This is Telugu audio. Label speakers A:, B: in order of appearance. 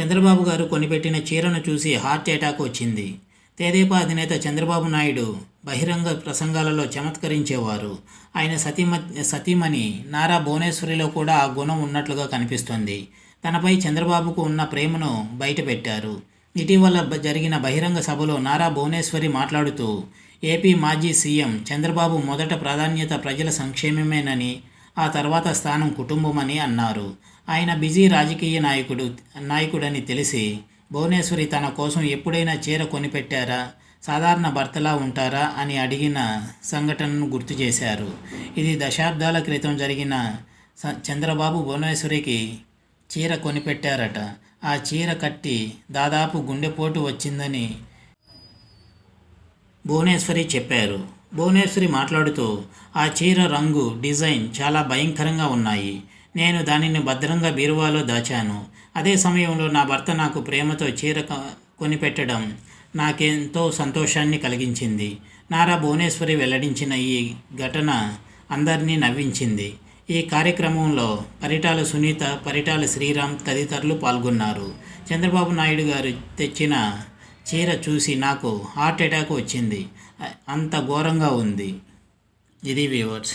A: చంద్రబాబు గారు కొనిపెట్టిన చీరను చూసి హార్ట్ అటాక్ వచ్చింది. తెదేపా అధినేత చంద్రబాబు నాయుడు బహిరంగ ప్రసంగాలలో చమత్కరించేవారు. ఆయన సతీమ సతీమణి నారా భువనేశ్వరిలో కూడా ఆ గుణం ఉన్నట్లుగా కనిపిస్తుంది. తనపై చంద్రబాబుకు ఉన్న ప్రేమను బయటపెట్టారు. ఇటీవల జరిగిన బహిరంగ సభలో నారా భువనేశ్వరి మాట్లాడుతూ ఏపీ మాజీ సీఎం చంద్రబాబు మొదట ప్రాధాన్యత ప్రజల సంక్షేమమేనని ఆ తర్వాత స్థానం కుటుంబమని అన్నారు. ఆయన బిజీ రాజకీయ నాయకుడు నాయకుడని తెలిసి భువనేశ్వరి తన కోసం ఎప్పుడైనా చీర కొనిపెట్టారా? సాధారణ భర్తలా ఉంటారా? అని అడిగిన సంఘటనను గుర్తు చేశారు. ఇది దశాబ్దాల క్రితం జరిగిన చంద్రబాబు భువనేశ్వరికి చీర కొనిపెట్టారట. ఆ చీర కట్టి దాదాపు గుండెపోటు వచ్చిందని భువనేశ్వరి చెప్పారు. భువనేశ్వరి మాట్లాడుతూ ఆ చీర రంగు డిజైన్ చాలా భయంకరంగా ఉన్నాయి. నేను దానిని భద్రంగా బీరువాలో దాచాను. అదే సమయంలో నా భర్త నాకు ప్రేమతో చీర కొనిపెట్టడం నాకెంతో సంతోషాన్ని కలిగించింది. నారా భువనేశ్వరి వెల్లడించిన ఈ ఘటన అందరినీ నవ్వించింది. ఈ కార్యక్రమంలో పరిటాల సునీత పరిటాల శ్రీరామ్ తదితరులు పాల్గొన్నారు. చంద్రబాబు నాయుడు గారు తెచ్చిన చీర చూసి నాకు హార్ట్ అటాక్ వచ్చింది. అంత ఘోరంగా ఉంది. ఇది వ్యూవర్స్